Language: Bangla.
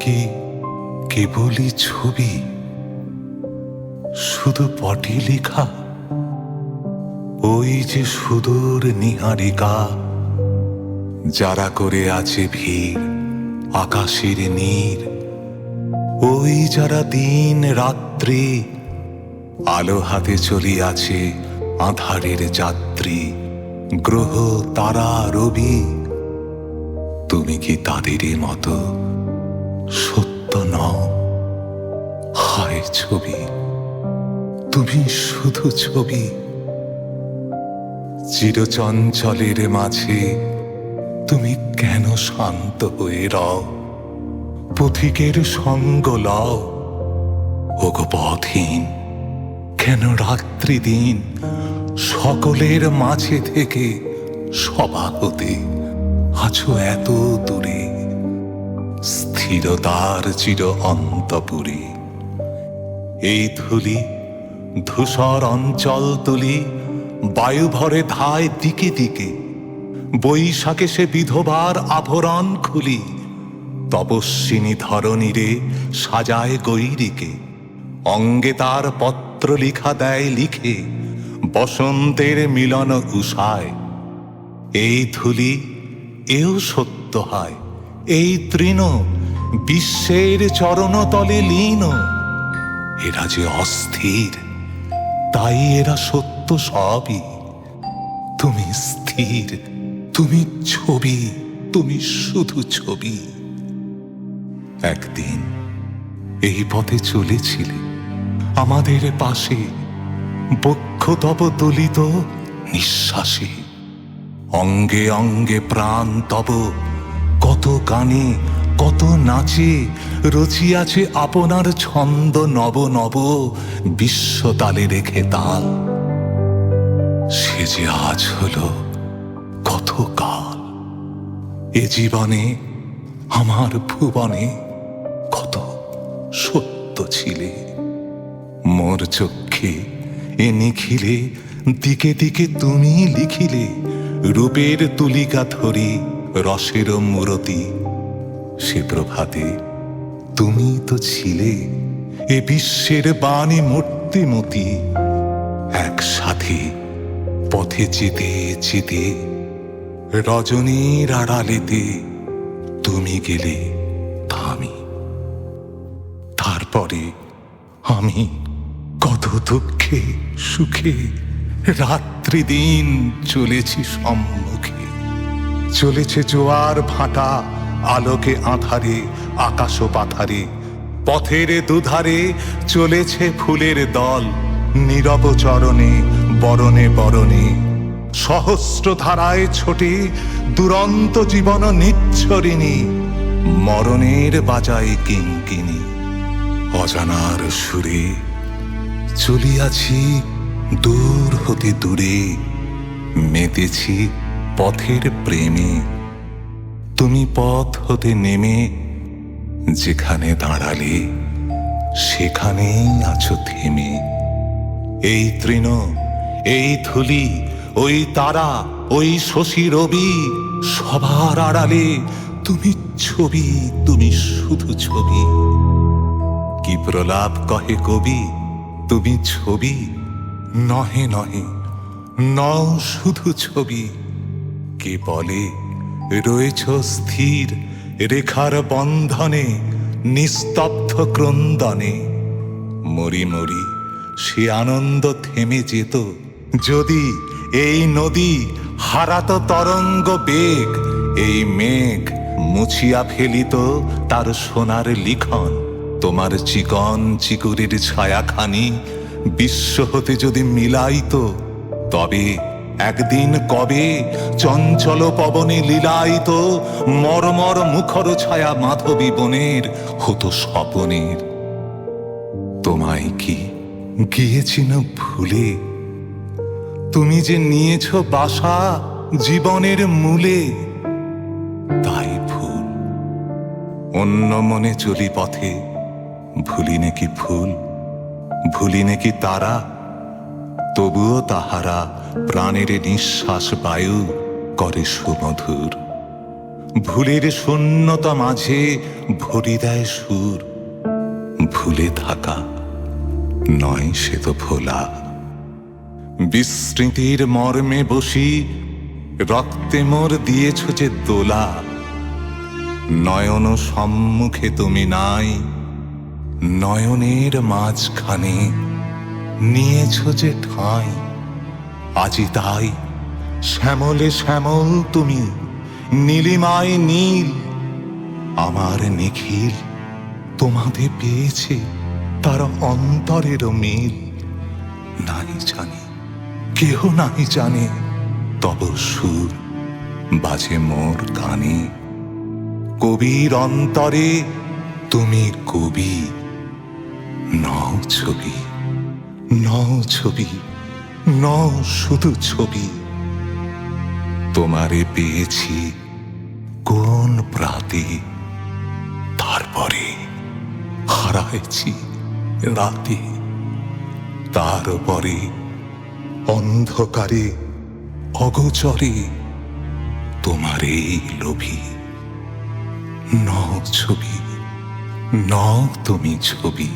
কি কেবলই ছবি? শুধু পটি লেখা? ওই যে সুদূর নিহারিকা, যারা করে আছে ভিড় আকাশের নীর। ওই যারা দিন রাত্রি আলো হাতে চলিয়াছে আধারের যাত্রী, গ্রহ, তারা, রবি। তুমি কি তাদেরই মতো সত্য নও। হায় ছবি, তুমি শুধু ছবি। চিরচঞ্চলের মাঝে তুমি কেন শান্ত হয়ে রও? পথিকের সঙ্গ লও। ওগো পথহীন, কেন রাত্রি দিন সকলের মাঝে থেকে সভা হতে আছো এত দূরে? স্থিরতার চির অন্তপুরে। এই ধুলি, ধূসর অঞ্চল তুলি বায়ু ভরে ধায় দিকে দিকে। বৈশাখে সে বিধবার আভরণ খুলি, তপস্বিনী ধরণীরে সাজায় গৈরিকে। অঙ্গে তার পত্র লিখা দেয় লিখে, বসন্তের মিলন উষায়। এই ধুলি এও সত্য হয়। এই তৃণ বিশ্বের চরণতলে লীন। এরা যে অস্থির, তাই এরা সত্য সবই। তুমি স্থির, তুমি ছবি, তুমি শুধু ছবি। একদিন এই পথে চলেছিলে, আমাদের পাশে বক্ষ তব দলিত নিঃশ্বাসে। অঙ্গে অঙ্গে প্রাণ তব কত কত নাচে, রচিয়াছে আপনার ছন্দ নব নব বিশ্ব তালে রেখে তাল। সে যে আজ হলো কত কাল এ জীবনে আমার ভুবনে কত সত্য ছিলে। মোর চক্ষে এ নিখিলে, দিকে দিকে তুমি লিখিলে, রূপের তুলিকা ধরি রসের মূরতি, সে প্রভাতে তুমি তো ছিলে এ বিশ্বের বাণী মূর্তিমতি। একসাথে পথে যেতে যেতে, রজনীর আড়ালেতে তুমি গেলে থামি। তারপরে আমি কত দুঃখে, সুখে রাত্রি দিন চলেছি সম্মুখে। চলেছে জোয়ার ভাটা, আলোকে আধারে আকাশ পাথারে। পথের দুধারে চলেছে ফুলের দল, নীরব চরণে, বরণে বরণে। সহস্র ধারায় ছোটে, দুরন্ত জীবন নিচ্ছরিণী, মরণের বাজায় কিঙ্কিনী অজানার সুরে, চলিয়াছি দূর হতে দূরে, মেতেছি পথের প্রেমে। তুমি পথ হতে নেমে, যেখানে দাঁড়ালে সেখানেই আছো থেমে। এই তৃণ, এই ধুলি, ওই তারা, ওই শশী রবি, সবার আড়ালে তুমি ছবি, তুমি শুধু ছবি। কি প্রলাপ কহে কবি, তুমি ছবি, নহে নহে, নও শুধু ছবি। কে বলে, রয়েছ স্থির রেখার বন্ধনে, নিস্তব্ধ ক্রন্দনে। মরি মরি, সে আনন্দ থেমে যেত। যদি এই নদী হারাত তরঙ্গ বেগ, এই মেঘ মুছিয়া ফেলিত তার সোনার লিখন। তোমার চিকন চিকুরের ছায়াখানি বিশ্ব হতে যদি মিলাইত, তবে একদিন কবে চঞ্চল পবনে লীলায়িত মরমর মুখর ছায়া মাধবী বনের হতো স্বপনের। তোমায় কি গিয়েছিল ভুলে? তুমি যে নিয়েছ বাসা জীবনের মূলে, তাই ভুল। অন্য মনে চলি পথে ভুলি নাকি ফুল ভুলি নাকি তারা, তবুও তাহারা প্রাণের নিঃশ্বাস বায়ু করে সুমধুর। ভুলের শূন্যতা মাঝে ভরি দেয় সুর। ভুলে থাকা নয় সে তো ভোলা। বিস্মৃতির মর্মে বসি, রক্তে মোর দিয়েছ যে দোলা। নয়ন সম্মুখে তুমি নাই, নয়নের মাঝখানে নিয়েছ যে ঠাঁই। আজি তাই। শ্যামলে শ্যামল তুমি, নীলিমায় নীল, আমার নিখিল তোমাদের পেয়েছে তার অন্তরেরও মিল। নাই জানি, কেহ নাই জানে, তব সুর বাজে মোর কানে কবির অন্তরে তুমি কবি, নও ছবি নও ছবি। নও শুধু ছবি। তোমারে পেয়েছি কোন প্রাতে। তারপরে হারাইছি রাতে। তারপরে অন্ধকারে, অগোচরে তোমারে লোভী। ন ছবি ন তুমি ছবি।